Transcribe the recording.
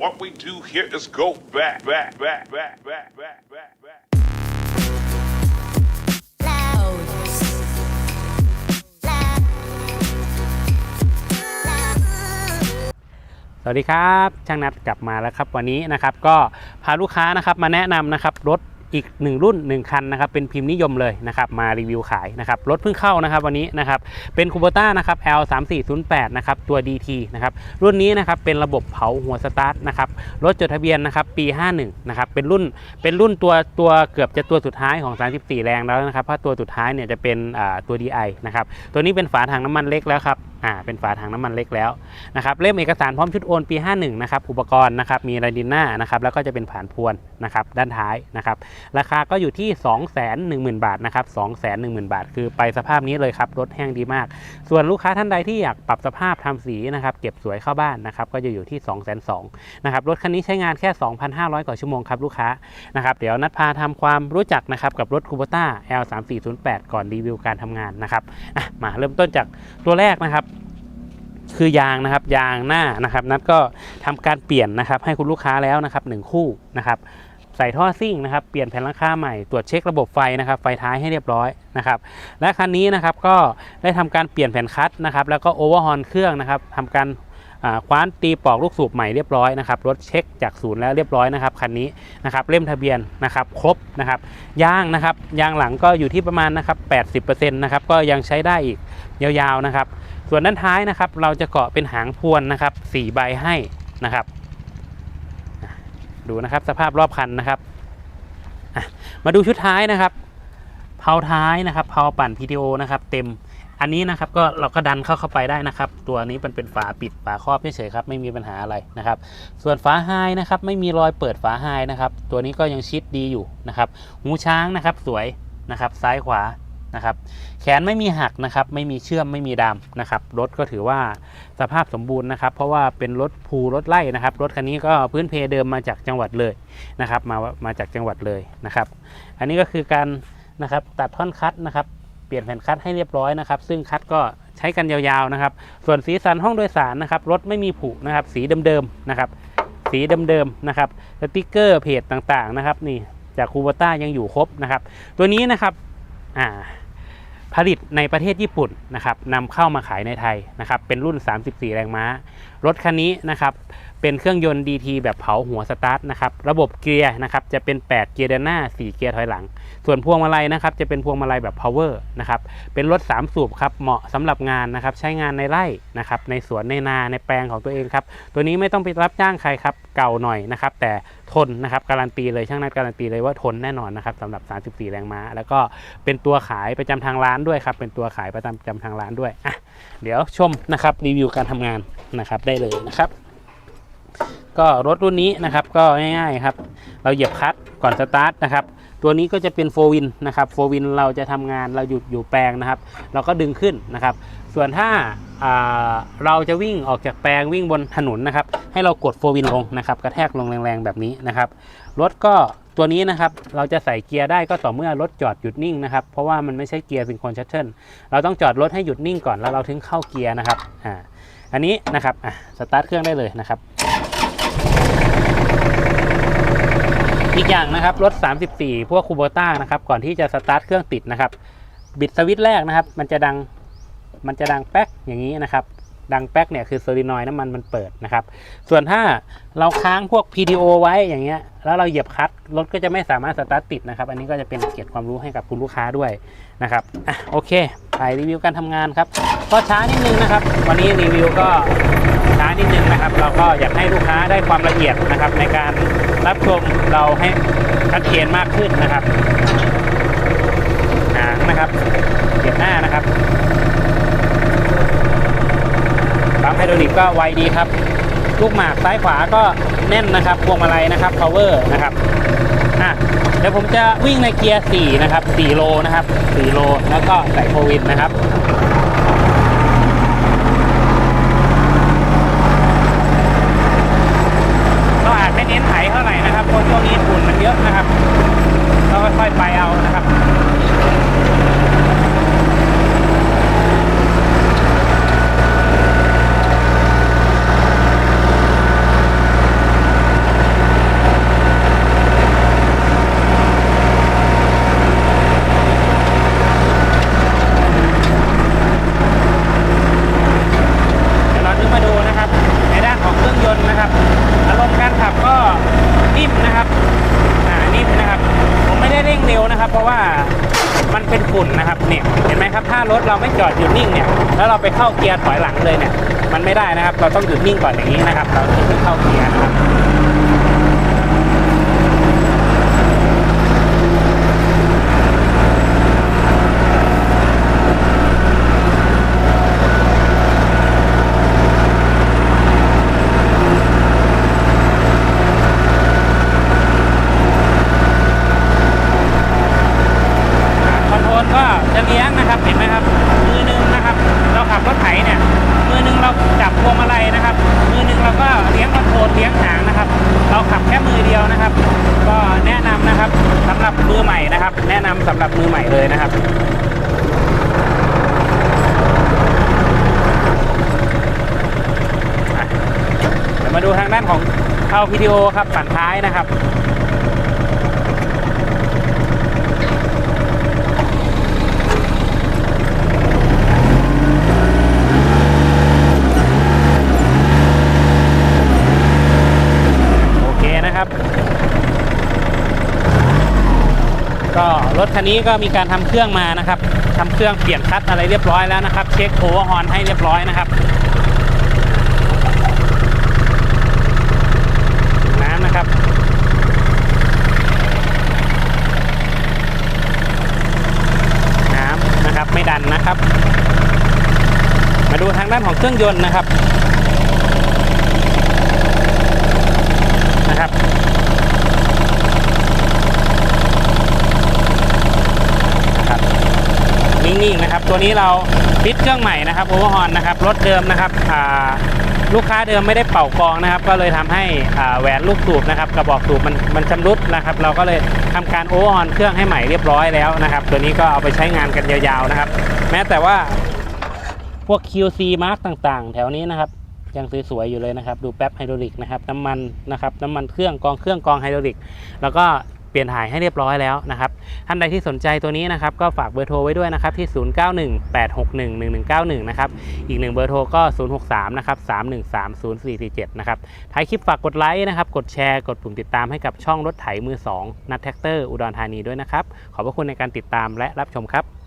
What we do here is go back, back, back, back, back, back, back, back. สวัสดีครับ ช่างนัดกลับมาแล้วครับ วันนี้นะครับก็พาลูกค้านะครับมาแนะนำนะครับรถ อีก 1 รุ่น 1 คันนะครับเป็นพิมพ์นิยมเลยนะครับมารีวิวขายนะครับรถเพิ่งเข้านะครับวันนี้นะครับเป็นคูโบต้านะครับ L 3 4 0 8นะครับตัว DT นะครับรุ่นนี้นะครับเป็นระบบเผาหัวสตาร์ทนะครับรถจดทะเบียนนะครับปี 51นะครับเป็นรุ่นเป็นรุ่นตัวตัวเกือบจะตัวสุดท้ายของ 34 แรงแล้วนะครับเพราะตัวสุดท้ายเนี่ยจะเป็นอ่าตัว DI นะครับตัวนี้เป็นฝาถังน้ำมันเล็กแล้วครับ อ่าเป็นฝาถังน้ำมันเล็กแล้วนะครับเล่มเอกสารพร้อมชุดโอนปี 51นะครับอุปกรณ์นะครับมีไรดินหน้านะครับแล้วก็จะเป็นผ่านพวนนะครับด้านท้ายนะครับราคาก็อยู่ที่ 210,000 บาทนะครับ2 1 0 0 0 บาท คือไปสภาพนี้เลยครับรถแห้งดีมาก ส่วนลูกค้าท่านใดที่อยากปรับสภาพทำสีนะครับเก็บสวยเข้าบ้านนะครับก็จะอยู่ที่ 2 2 0 0 0นะครับรถคันนี้ใช้งานแค่ 2,500 กว่าชั่วโมงครับลูกค้านะครับเดี๋ยวนัดพาทำความรู้จักนะครับกับรถคูโบต้า L 3 4 0 8 ก่อนรีวิวการทำงานนะครับมาเริ่มต้นจากตัวแรกนะครับ คือยางนะครับยางหน้านะครับนัดก็ทำการเปลี่ยนนะครับให้คุณลูกค้าแล้วนะครับหนึ่งคู่นะครับใส่ท่อซิ่งนะครับเปลี่ยนแผ่นหลังคาใหม่ตรวจเช็คระบบไฟนะครับไฟท้ายให้เรียบร้อยนะครับและคันนี้นะครับก็ได้ทำการเปลี่ยนแผ่นคัตนะครับแล้วก็โอเวอร์ฮอนเครื่องนะครับทำการคว้านตีปอกลูกสูบใหม่เรียบร้อยนะครับรถเช็คจากศูนย์แล้วเรียบร้อยนะครับคันนี้นะครับเล่มทะเบียนนะครับครบนะครับยางนะครับยางหลังก็อยู่ที่ประมาณนะครับ80%นะครับก็ยังใช้ได้อีกยาวๆนะครับ ส่วนด้านท้ายนะครับ เราจะเกาะเป็นหางพวนนะครับ4ใบให้นะครับ ดูนะครับสภาพรอบคันนะครับ มาดูชุดท้ายนะครับเพาท้ายนะครับเพาปั่น PTO นะครับเต็มอันนี้นะครับก็เราก็ดันเข้าเข้าไปได้นะครับ ตัวนี้มันเป็นฝาปิดฝาครอบเฉยๆครับไม่มีปัญหาอะไรนะครับ ส่วนฝาไฮนะครับไม่มีรอยเปิดฝาไฮนะครับ ตัวนี้ก็ยังชิดดีอยู่นะครับ หูช้างนะครับสวยนะครับ ซ้ายขวา นะครับแขนไม่มีหักนะครับไม่มีเชื่อมไม่มีดำนะครับรถก็ถือว่าสภาพสมบูรณ์นะครับเพราะว่าเป็นรถภูรถไล่นะครับรถคันนี้ก็พื้นเพเดิมมาจากจังหวัดเลยนะครับมามาจากจังหวัดเลยนะครับ อันนี้ก็คือการนะครับตัดท่อนคัดนะครับเปลี่ยนแผ่นคัดให้เรียบร้อยนะครับ ซึ่งคัดก็ใช้กันยาวๆนะครับ ส่วนสีสันห้องโดยสารนะครับรถไม่มีผุนะครับสีเดิมๆนะครับสีเดิมๆนะครับสติกเกอร์เพจต่างๆนะครับนี่จากคูโบต้ายังอยู่ครบนะครับตัวนี้นะครับ ผลิตในประเทศญี่ปุ่นนะครับนำเข้ามาขายในไทยนะครับเป็นรุ่น 34 แรงม้า รถคันนี้นะครับ เป็นเครื่องยนต์ DT แบบเผาหัวสตาร์ทนะครับระบบเกียร์นะครับจะเป็น 8 เกียร์เดินหน้า 4 เกียร์ถอยหลัง ส่วนพวงมาลัยนะครับจะเป็นพวงมาลัยแบบ power นะครับเป็นรถ 3 สูบครับเหมาะสำหรับงานนะครับใช้งานในไร่นะครับในสวนในนาในแปลงของตัวเองครับตัวนี้ไม่ต้องไปรับจ้างใครครับเก่าหน่อยนะครับแต่ทนนะครับการันตีเลยช่างนัดการันตีเลยว่าทนแน่นอนนะครับสำหรับ 34 แรงม้า แล้วก็เป็นตัวขายประจำทางร้านด้วยครับเป็นตัวขายประจำทางร้านด้วยอะเดี๋ยวชมนะครับรีวิวการทำงานนะครับได้เลยนะครับ ก็รถรุ่นนี้นะครับก็ง่ายๆครับ เราเหยียบคลัตช์ก่อนสตาร์ทนะครับ ตัวนี้ก็จะเป็นโฟวินนะครับโฟวินเราจะทำงานเราหยุดอยู่แปลงนะครับ เราก็ดึงขึ้นนะครับ ส่วนถ้าอ่าเราจะวิ่งออกจากแปลงวิ่งบนถนนนะครับ ให้เรากดโฟวินลงนะครับ กระแทกลงแรงๆแบบนี้นะครับ รถก็ตัวนี้นะครับเราจะใส่เกียร์ได้ก็ต่อเมื่อรถจอดหยุดนิ่งนะครับ เพราะว่ามันไม่ใช่เกียร์ซิงโครนชัตเทิลเราต้องจอดรถให้หยุดนิ่งก่อนแล้วเราถึงเข้าเกียร์นะครับอ่าอันนี้นะครับอะสตาร์ทเครื่องได้เลยนะครับ อีกอย่างนะครับรถ 34 พวกคูโบต้านะครับก่อนที่จะสตาร์ทเครื่องติดนะครับบิดสวิตช์แรกนะครับ มันจะดังมันจะดังแป๊กอย่างนี้นะครับ ดังแป๊กเนี่ยคือโซลินอยน้ำมันมันเปิดนะครับ ส่วนถ้าเราค้างพวก PDO ไว้อย่างเงี้ย แล้วเราเหยียบคัตรถก็จะไม่สามารถสตาร์ทติดนะครับ อันนี้ก็จะเป็นเกียรติความรู้ให้กับคุณลูกค้าด้วยนะครับอะโอเค ไปรีวิวการทำงานครับก็ช้านิดนึงนะครับ วันนี้รีวิวก็ช้านิดนึงนะครับ เราก็อยากให้ลูกค้าได้ความละเอียดนะครับในการ รับชมเราให้ชัดเจนมากขึ้นนะครับหางนะครับเหยียบหน้านะครับปั๊มไฮดรอลิกก็ไวดีครับ ลูกหมากซ้ายขวาก็แน่นนะครับพวงมาลัยนะครับ power นะครับอะเดี๋ยวผมจะวิ่งในเกียร์ 4 นะครับ 4 โลนะครับ 4 โล แล้วก็ใส่โควิดนะครับ ก็อาจไม่เน้นไถเท่าไหร่นะครับเพราะช่วงนี้ฝุ่นมันเยอะนะครับ ก็ค่อยๆไปเอานะครับ นิ่มนะครับอ่านิ่มนะครับ ผมไม่ได้เร่งเร็วนะครับ เพราะว่ามันเป็น ฝุ่นนะครับเนี่ยเห็นไหมครับถ้ารถเราไม่จอดหยุดนิ่งเนี่ยแล้วเราไปเข้าเกียร์ถอยหลังเลยเนี่ยมันไม่ได้นะครับ เราต้องหยุดนิ่งก่อนอย่างนี้นะครับเราถึงจะเข้าเกียร์นะครับ คอนโทรลก็จะเลี้ยงนะครับเห็นไหมครับ มือหนึงนะครับ เราขับรถไถเนี่ย มือหนึงเราจับพวงมาลัยนะครับ มือหนึงเราก็เลี้ยงคอนโทรลเลี้ยงหางนะครับ เราขับแค่มือเดียวนะครับ ก็แนะนำนะครับสำหรับมือใหม่ นะนำสำหรับมือใหม่เลยนะครับเดี๋ยวมาดูทางด้านของเข้าพีดีโอครับฝั่งท้ายนะครับ โอเคนะครับ ก็ รถคันนี้ก็มีการทำเครื่องมานะครับทำเครื่องเปลี่ยนคัตอะไรเรียบร้อยแล้วนะครับ เช็คโอเวอร์ฮอนให้เรียบร้อยนะครับน้ำนะครับน้ำนะครับไม่ดันนะครับ มาดูทางด้านของเครื่องยนต์นะครับ นะครับ นิ่งๆนะครับตัวนี้เราฟิตเครื่องใหม่นะครับโอเวอร์ฮอนนะครับรถเดิมนะครับลูกค้าเดิมไม่ได้เป่ากองนะครับ ก็เลยทำให้แหวนลูกสูบนะครับกระบอกสูบมันมันชำรุดนะครับ เราก็เลยทำการโอเวอร์ฮอนเครื่องให้ใหม่เรียบร้อยแล้วนะครับ ตัวนี้ก็เอาไปใช้งานกันยาวๆนะครับ แม้แต่ว่าพวก QC Mark ต่างๆ แถวนี้นะครับยังสวยๆอยู่เลยนะครับ ดูแป๊บไฮดรอลิกนะครับน้ำมันนะครับน้ำมันเครื่องกองเครื่องกองไฮดรอลิก แล้วก็ เปลี่ยนถ่ายให้เรียบร้อยแล้วนะครับท่านใดที่สนใจตัวนี้นะครับก็ฝากเบอร์โทรไว้ด้วยนะครับที่ 0918611191 นะครับ อีกหนึ่งเบอร์โทรก็ 063 นะครับ 3130447 นะครับท้ายคลิปฝากกดไลค์นะครับ กดแชร์กดปุ่มติดตามให้กับช่องรถไถมือ 2 นัดแท็กเตอร์อุดรธานีด้วยนะครับ ขอบพระคุณในการติดตามและรับชมครับ